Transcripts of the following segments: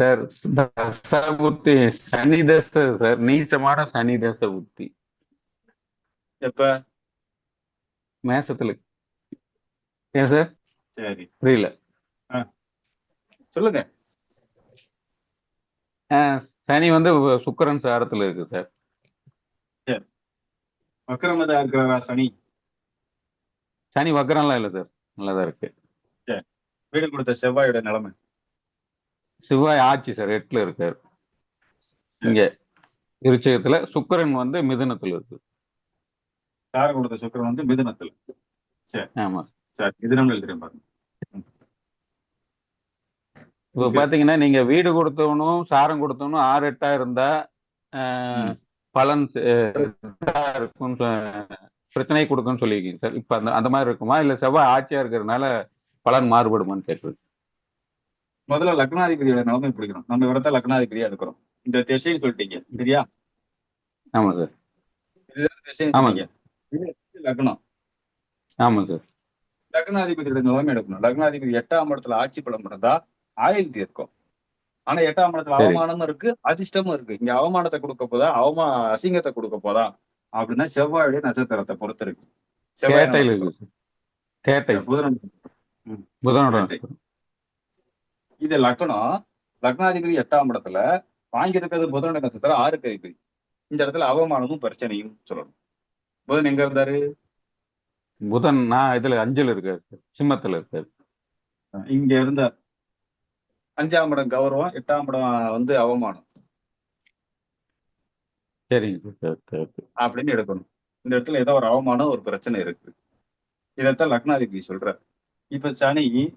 Sir தசா புத்தி சனி தசை சார் நீச்சமான சனி தசை புத்தி. எப்ப? மேசத்துல. ஏன் சார்? சரி. புரியல. சொல்லுங்க. சனி வந்து சுக்கிரன் சாரத்துல இருக்கு சார். வக்கரமதா இருக்கிறாரா சனி? சனி வக்கரம்லாம் இல்லை சார். நல்லாதான் இருக்கு. வீடு கொடுத்த செவ்வாயோட நிலைமை. செவ்வாய் ஆட்சி சார் எட்டுல இருக்காரு. இங்க விருச்சகத்துல சுக்கிரன் வந்து மிதுனத்துல இருக்கு. கார கொடுத்த சுக்கிரன் வந்து மிதுனத்துல? ஆமா. சரி மிதுனம் எழுதுறேன் பாருங்க. இப்ப. பாத்தீங்கன்னா நீங்க வீடு கொடுத்தவனும் சாரம் கொடுத்தவனும் ஆறு எட்டா இருந்தா. பலன் சொ- பிரச்சனை கொடுக்கும்னு சொல்லியிருக்கீங்க சார். இப்ப அந்த அந்த மாதிரி இருக்குமா? இல்ல செவ்வாய் ஆட்சியா இருக்கிறதுனால பலன் மாறுபடுமான்னு கேட்குறது முதல்ல லக்னாதிபதியோட நிலைமை பிடிக்கணும் நம்ம இவரத்தான் லக்னாதிபதியா இருக்கிறோம் இந்த திசைன்னு சொல்லிட்டீங்க. சரியா? ஆமா சார். ஆமா. லக்னம்? ஆமா சார். லக்னாதிபதியோட நிலைமை எடுக்கணும். லக்னாதிபதி எட்டாம் இடத்துல ஆட்சி பலம் இருந்தா ஆயுள் தீர்க்கும். ஆனா எட்டாம் இடத்துல. அவமானமும் இருக்கு அதிர்ஷ்டமும் இருக்கு. இங்க அவமானத்தை கொடுக்க போதா அவமா அசிங்கத்தை கொடுக்க போதா? அப்படின்னா செவ்வாயுடைய நட்சத்திரத்தை பொறுத்து இருக்கு. செவ்வாய் புதன் புதனோட. இது லக்னம். லக்னாதிபதி எட்டாம் இடத்துல வாங்கியிருக்கிறது புதனுடைய நட்சத்திரம் ஆறு அதிபதி இந்த இடத்துல அவமானமும் பிரச்சனையும் சொல்லணும். புதன் எங்க இருந்தாரு? புதன் நான் இதுல அஞ்சுல இருக்காரு சிம்மத்துல இருக்காரு. இங்க இருந்த அஞ்சாம் இடம் கௌரவம் எட்டாம் இடம் வந்து அவமானம். சரிங்க சார் சரி சரி. அப்படின்னு எடுக்கணும். இந்த இடத்துல ஏதோ ஒரு அவமானம் ஒரு பிரச்சனை இருக்கு. இதைத்தான் லக்னாதிபதி சொல்றார். இப்ப சனி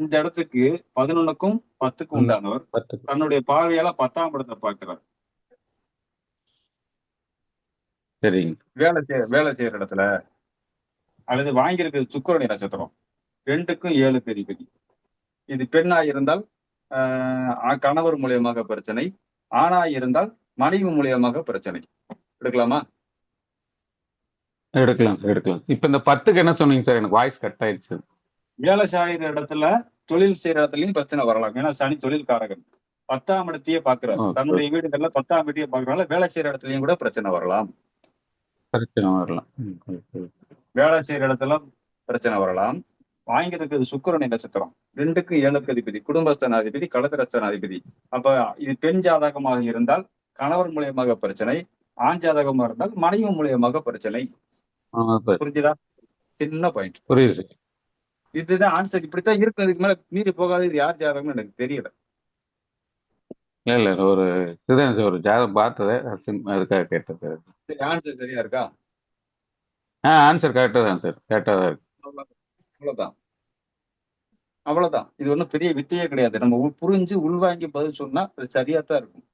இந்த இடத்துக்கு பதினொன்னுக்கும் பத்துக்கும். உண்டானவர் தன்னுடைய பார்வையால பத்தாம் இடத்தை பார்க்கிறார். சரிங்க. வேலை செய்ய வேலை செய்யற இடத்துல அல்லது வாங்கியிருக்கிறது சுக்கரனுடைய நட்சத்திரம் ரெண்டுக்கும் ஏழு அதிபதி இது பெண்ணா இருந்தால் ஆஹ் கணவர் மூலியமாக பிரச்சனை. ஆணா இருந்தால் மனைவி மூலியமாக பிரச்சனை. எடுக்கலாமா? எடுக்கலாம் எடுக்கலாம். இப்ப இந்த பத்துக்கு என்ன சொன்னீங்க சார்? எனக்கு வாய்ஸ் கட் ஆயிடுச்சு. வேலை செய்யற இடத்துல தொழில் செய்யற இடத்துலயும் பிரச்சனை வரலாம். ஏன்னா சனி தொழில்காரகன். பத்தாம் இடத்தையே பாக்குறாரு. தன்னுடைய வீடுகள்ல பத்தாம் இடத்தையே பாக்குறதுனால வேலை செய்யற இடத்துலயும் கூட பிரச்சனை வரலாம். பிரச்சனை வரலாம். வேலை செய்யற இடத்துல பிரச்சனை வரலாம். வாங்கியிருக்கிறது சுக்கிரனை நட்சத்திரம். ரெண்டுக்கு ஏழுக்கு அதிபதி குடும்பஸ்தனாதிபதி கலத்திரஸ்தனாதிபதி அப்ப இது பெண் ஜாதகமாக இருந்தால் கணவர் மூலியமாக பிரச்சனை ஆண் ஜாதகமா இருந்தால் மனைவி மூலியமாக பிரச்சனை. புரிஞ்சுதா? சின்ன பாயிண்ட் புரியுது. இதுதான் ஆன்சர் இப்படித்தான் இருக்கு. அதுக்கு மேல மீறி போகாது. இது யார் ஜாதகம்னு எனக்கு தெரியல. இல்ல இல்ல. ஒரு இதுதான் சார் ஒரு ஜாதகம் பார்த்தது அதுக்காக கேட்டேன் சார் சரி ஆன்சர் சரியா இருக்கா? ஆ ஆன்சர் கரெக்டாக தான் சார் கரெக்டாக தான் இருக்கு. அவ்வளவுதான். அவ்வளவுதான். இது ஒண்ணும் பெரிய வித்தையே கிடையாது. நம்ம உள் புரிஞ்சு உள்வாங்கி பதில் சொன்னா அது சரியா தான் இருக்கும்.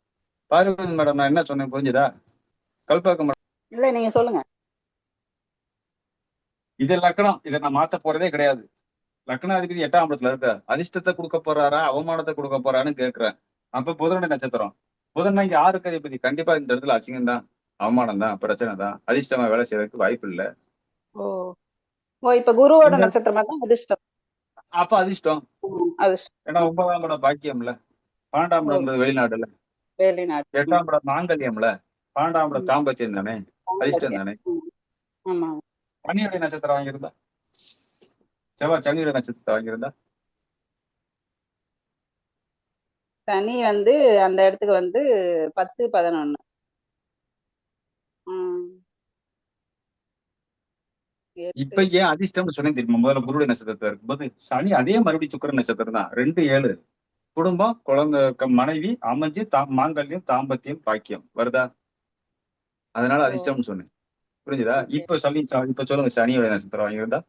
பார்வதி மேடம் நான் என்ன சொன்னேன்? புரிஞ்சுதா? கல்பாக்கம் மேடம் இல்ல நீங்க சொல்லுங்க. இது லக்கணம். இதை நான் மாத்த போறதே கிடையாது. லக்னாதிபதி எட்டாம் இடத்துல இருக்க அதிர்ஷ்டத்தை கொடுக்க போறாரா அவமானத்தை கொடுக்க போறான்னு கேக்குறேன் அப்ப புதனுடைய நட்சத்திரம்? புதன் இங்க ஆறுக்கு அதிபதி? கண்டிப்பா இந்த இடத்துல அசிங்கம் தான் அவமானம் தான் பிரச்சனை தான். அதிர்ஷ்டமா வேலை செய்யறதுக்கு வாய்ப்பு இல்லை. இப்ப குருவோட நட்சத்திரமா தான் அதிர்ஷ்டம்? அப்ப அதிர்ஷ்டம். ஏன்னா ஒன்பதாம் இடம் பாக்கியம்ல. பன்னெண்டாம் இடம்ன்றது வெளிநாடுல. வெளிநாடு. எட்டாம் இடம் மாங்கல்யம்ல. பன்னெண்டாம் இடம் தாம்பத்தியம் தானே? அதிர்ஷ்டம் தானே? சனியுடைய நட்சத்திரம் வாங்கியிருந்தா? செவ்வாய் சனியுடைய நட்சத்திரத்தை வாங்கியிருந்தா? சனி வந்து அந்த இடத்துக்கு வந்து பத்து பதினொன்னு. இப்ப ஏன் அதிர்ஷ்டம்னு சொன்னேன் தெரியுமா? முதல்ல குருடைய நட்சத்திரத்தை இருக்கும்போது சனி அதே மறுபடியும் சுக்கிர நட்சத்திரம் தான். ரெண்டு ஏழு. குடும்பம் குழந்தை மனைவி அமைஞ்சு தா மாங்கல்யம் தாம்பத்தியம் பாக்கியம். வருதா? அதனால. அதிர்ஷ்டம்னு சொன்னேன். புரிஞ்சுதா. இப்ப சொல்லி இப்ப சொல்லுங்க சனியோட நட்சத்திரம் வாங்கியிருந்தா.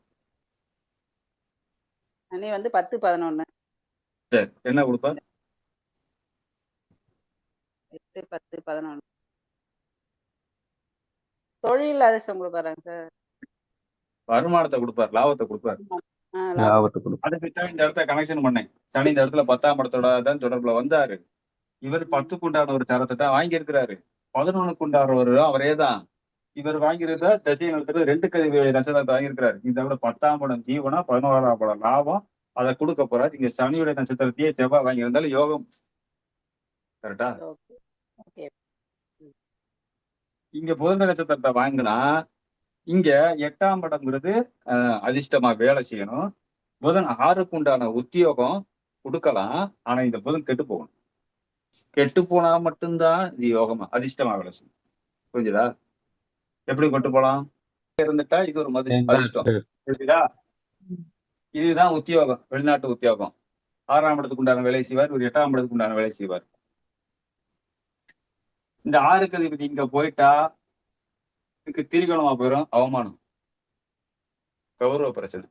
சனி வந்து பத்து பதினொன்னு. சரி என்ன கொடுப்பா? எட்டு பத்து பதினொன்னு. தொழில் அதிர்ஷ்டம் கொடுப்பாராங்க சார். வருமானத்தை கொடுப்பார் லாபத்தை கொடுப்பார். லாபத்தை அதுக்கு தான் இந்த இடத்த கனெக்ஷன் பண்ணேன். சனி இந்த இடத்துல பத்தாம் தான் தொடர்புல வந்தாரு. இவர் பத்துக்கு உண்டான ஒரு சரத்தை தான் வாங்கி இருக்கிறாரு பதினொன்னுக்கு அவரே தான். இவர் வாங்கியிருந்த தசை நடத்துறது ரெண்டு கதிவு நட்சத்திரத்தை வாங்கியிருக்கிறாரு. இந்த விட பத்தாம் படம் ஜீவனம் பதினோராம் படம் லாபம் அதை கொடுக்க போறாரு. இங்க சனியுடைய நட்சத்திரத்தையே செவ்வாய் வாங்கியிருந்தாலும் யோகம். கரெக்டா? இங்க புதன் நட்சத்திரத்தை வாங்கினா இங்க எட்டாம் இடம்ங்கிறது அஹ், அதிர்ஷ்டமா வேலை செய்யணும். புதன் ஆறுக்கு உண்டான உத்தியோகம் கொடுக்கலாம். ஆனா இந்த புதன் கெட்டு போகணும். கெட்டு போனா மட்டும்தான் இது யோகமா அதிர்ஷ்டமா வேலை செய்யும். புரிஞ்சுதா? எப்படி கொண்டு போலாம். இருந்துட்டா இது ஒரு மதி அதிர்ஷ்டம் புரியுதா? இதுதான் உத்தியோகம் வெளிநாட்டு உத்தியோகம். ஆறாம் இடத்துக்கு உண்டான வேலை செய்வார் ஒரு எட்டாம் இடத்துக்கு உண்டான வேலை செய்வார். இந்த ஆறுக்கு அதிபதி இங்க போயிட்டா இதுக்கு திரிகோணமா போயிடும் அவமானம். கௌரவ பிரச்சனை.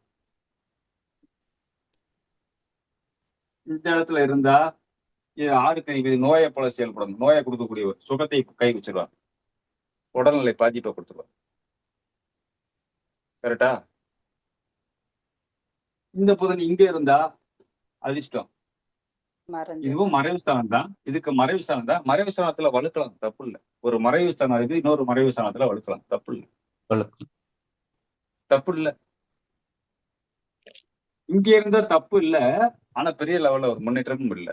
இந்த இடத்துல இருந்தா ஆறுக்கு அதிபதி நோயை போல செயல்படும் நோயை கொடுக்கக்கூடியவர் சுகத்தை கை வச்சிருவார். உடல்நிலை பாதிப்பை கொடுத்துருவார். கரெக்டா இந்த புதன் இங்க இருந்தா அதிர்ஷ்டம். இதுவும் மறைவு ஸ்தானம் தான். இதுக்கு மறைவு ஸ்தானம் தான். மறைவு ஸ்தானத்துல வலுக்கலாம். தப்பு இல்லை. ஒரு மறைவு ஸ்தானம் இது இன்னொரு மறைவு ஸ்தானத்துல வலுக்கலாம். தப்பு இல்லை. வலுக்கலாம். தப்பு இல்ல. இங்க இருந்தா தப்பு இல்ல. ஆனா பெரிய லெவல்ல ஒரு முன்னேற்றமும் இல்ல.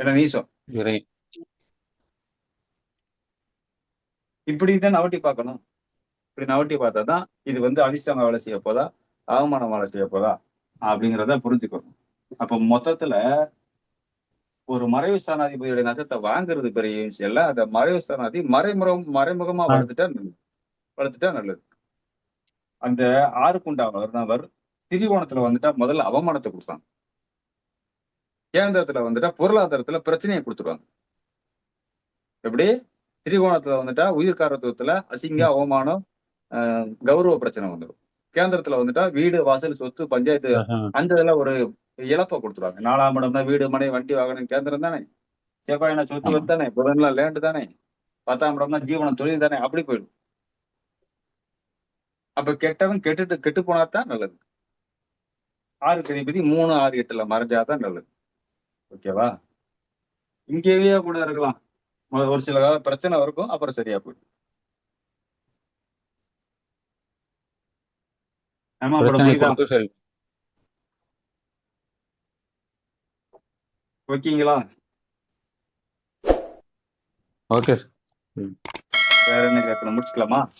ஏன்னா நீசம் இப்படிதான் நவட்டி பார்க்கணும். இப்படி நவட்டி பார்த்தா தான் இது வந்து அதிர்ஷ்டமா வேலை செய்ய போதா அவமானம் வேலை செய்ய போதா அப்படிங்கிறத புரிஞ்சுக்கணும். அப்ப மொத்தத்துல ஒரு மறைவு ஸ்தானாதிபதியோட நட்சத்திரத்தை வாங்குறது பெரிய விஷயம் இல்ல. அந்த மறைவு ஸ்தானாதி மறைமுகம் மறைமுகமா. வளர்த்துட்டா நல்லது. வளர்த்துட்டா நல்லது. அந்த ஆறுக்குண்டாவர் நபர் திரிகோணத்துல வந்துட்டா முதல்ல அவமானத்தை கொடுப்பாங்க. கேந்திரத்துல வந்துட்டா பொருளாதாரத்துல பிரச்சனையை கொடுத்துருவாங்க. எப்படி? திரிகோணத்துல வந்துட்டா உயிர்காரத்துவத்துல அசிங்க அவமானம் கௌரவ பிரச்சனை வந்துடும் கேந்திரத்துல வந்துட்டா வீடு வாசல் சொத்து பஞ்சாயத்து அந்த இதுல ஒரு இழப்பை கொடுத்துருவாங்க. நாலாம் இடம் தான் வீடு மனை வண்டி வாகனம் கேந்திரம் தானே? செவ்வாயினா சொத்து தானே? புதன்லாம் லேண்டு தானே? பத்தாம் இடம் தான் ஜீவனம் தொழில் தானே? அப்படி போயிடும். அப்ப கெட்டவன் கெட்டுட்டு கெட்டு போனாதான் நல்லது. ஆறு அதிபதி மூணு ஆறு எட்டுல மறைஞ்சாதான் நல்லது. ஓகேவா? இங்கேயே கூட இருக்கலாம். ஒரு- சில காலம் பிரச்சனை இருக்கும் அப்புறம் சரியா போயிடும். ஓகேங்களா? ஓகே. வேற என்ன கேட்கணும்? முடிச்சுக்கலாமா?